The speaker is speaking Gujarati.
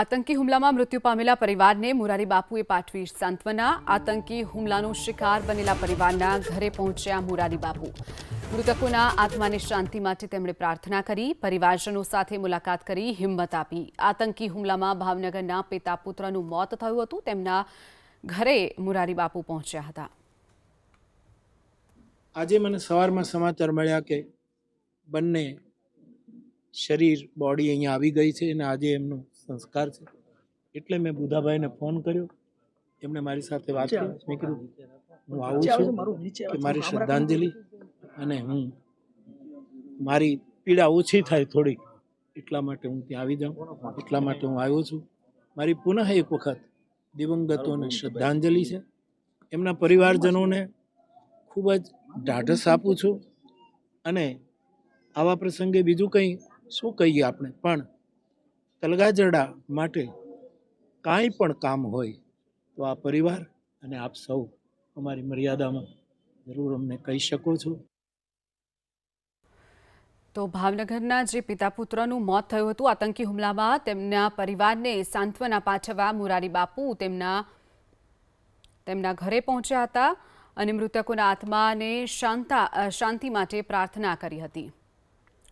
આતંકી હુમલામાં મૃત્યુ પામેલા પરિવારને મુરારી બાપુએ પાઠવી સાંત્વના. આતંકી હુમલાનો શિકાર બનેલા પરિવારના ઘરે પહોંચ્યા મુરારી બાપુ. મૃતકોના આત્માની શાંતિ માટે તેમણે પ્રાર્થના કરી, પરિવારજનો સાથે મુલાકાત કરી, હિંમત આપી. આતંકી હુમલામાં ભાવનગરના પિતા પુત્રનું મોત થયું હતું. તેમના ઘરે મુરારી બાપુ પહોંચ્યા હતા. આજે મને સવારમાં સમાચાર મળ્યા કે બંને શરીર બોડી અહીંયા આવી ગઈ છે અને આજે એમનો સંસ્કાર છે. એટલે મેં બુધાભાઈને ફોન કર્યો. એમણે મારી સાથે વાત કરી. મેં કીધું હું આવું છું કે મારી શ્રદ્ધાંજલિ અને હું મારી પીડા ઓછી થાય થોડીક એટલા માટે હું ત્યાં આવી જાઉં. એટલા માટે હું આવ્યો છું. મારી પુનઃ એક વખત દિવંગતોને શ્રદ્ધાંજલિ છે. એમના પરિવારજનોને ખૂબ જ ઢાઢસ આપું છું. અને આવા પ્રસંગે બીજું કંઈ શું કહીએ આપણે? પણ તલગાજરડા માટે કાંઈ પણ કામ હોય તો આ પરિવાર અને આપ સૌ અમારી મર્યાદામાં જરૂર અમને કહી શકો છો. તો ભાવનગરના જે પિતા પુત્રનું મોત થયું હતું, આતંકી હુમલામાં તેમના પરિવારને સાંત્વના પાઠવવા મુરારી બાપુ તેમના તેમના ઘરે પહોંચ્યા હતા અને મૃતકોના આત્માને શાંતા શાંતિ માટે પ્રાર્થના કરી હતી.